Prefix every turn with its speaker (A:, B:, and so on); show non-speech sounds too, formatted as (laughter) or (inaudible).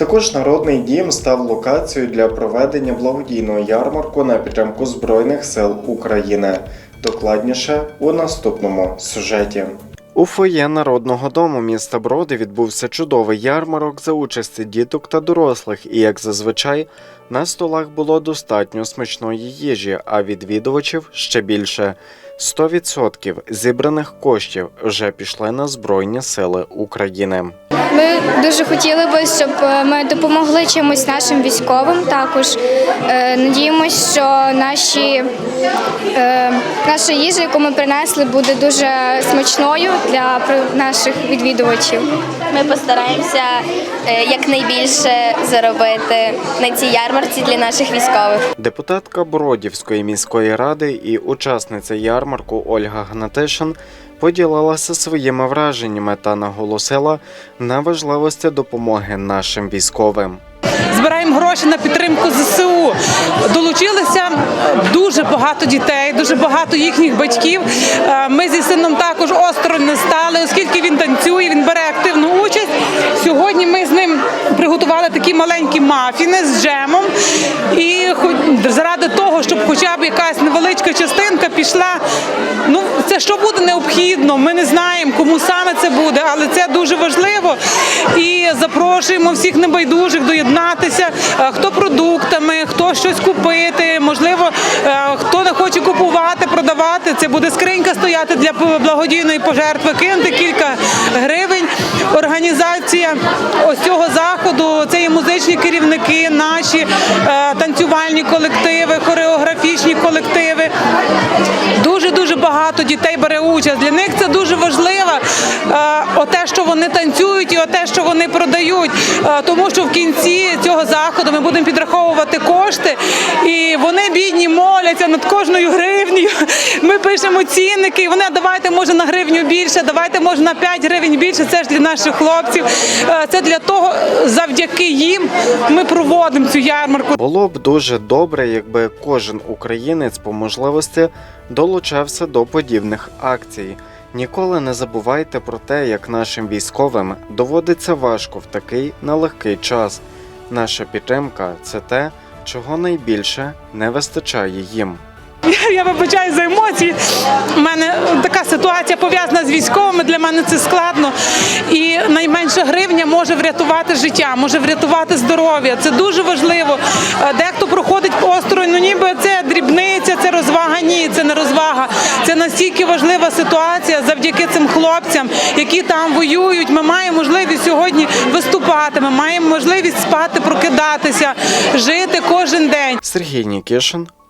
A: Також народний дім став локацією для проведення благодійного ярмарку на підтримку Збройних сил України. Докладніше у наступному сюжеті. У фоє народного дому міста Броди відбувся чудовий ярмарок за участі діток та дорослих, і як зазвичай на столах було достатньо смачної їжі, а відвідувачів ще більше. 100% зібраних коштів вже пішли на Збройні Сили України.
B: Ми дуже хотіли би, щоб е, ми допомогли чимось нашим військовим. Також Е, надіємось, що наші, е, наша їжа, яку ми принесли, буде дуже смачною для наших відвідувачів.
C: Ми постараємося якнайбільше заробити на цій ярмарці для наших військових.
A: Депутатка Бродівської міської ради і учасниця ярмарку Ольга Гнатишин поділилася своїми враженнями та наголосила на важливості допомоги нашим військовим.
D: збираємо гроші на підтримку ЗСУ. Долучилися дуже багато дітей, дуже багато їхніх батьків. Е, Ми зі сином також осторонь не стали, оскільки він танцює, він бере активну участь. Сьогодні ми з ним приготували такі маленькі мафіни з джемом. І заради того, щоб хоча б якась невеличка частинка пішла. Необхідно. Ми не знаємо, кому саме це буде, але це дуже важливо. І запрошуємо всіх небайдужих доєднатися. Е, Хто продуктами, хто щось купити, можливо, е, хто не хоче купувати, продавати. Це буде скринька стояти для благодійної пожертви. Кинути кілька гривень. Організація ось цього заходу це є музичні керівники, наші е, танцювальні колективи, хореографічні колективи. Дітей бере участь. Для них це дуже важливо. е, Оте, що вони танцюють, і оте, що вони продають. Е, Тому що в кінці цього заходу ми будемо підраховувати кошти, і вони бідні моляться над кожною гривнею. (laughs) Ми пишемо цінники, і вони давайте може на гривню більше, давайте може на 5 гривень більше. Це ж для наших хлопців. Е, Це для того, завдяки їм ми проводимо цю ярмарку.
A: Було б дуже добре, якби кожен українець по можливості долучався до подібних акцій. Ніколи не забувайте про те, як нашим військовим доводиться важко в такий нелегкий час. Наша підтримка це те, чого найбільше не вистачає їм. (laughs)
D: Я вибачаю за емоції. У мене така ситуація пов'язана з військовими. Для мене це складно. І найменша гривня може врятувати життя, може врятувати здоров'я. Це дуже важливо. Е, Дехто проходить осторонь, ну ніби це дрібниця, це розвага. Ні, це не розвага. Це настільки важлива ситуація завдяки цим хлопцям, які там воюють. Ми маємо можливість сьогодні виступати. Ми маємо можливість спати, прокидатися, жити кожен день.
A: Сергій Нікішин,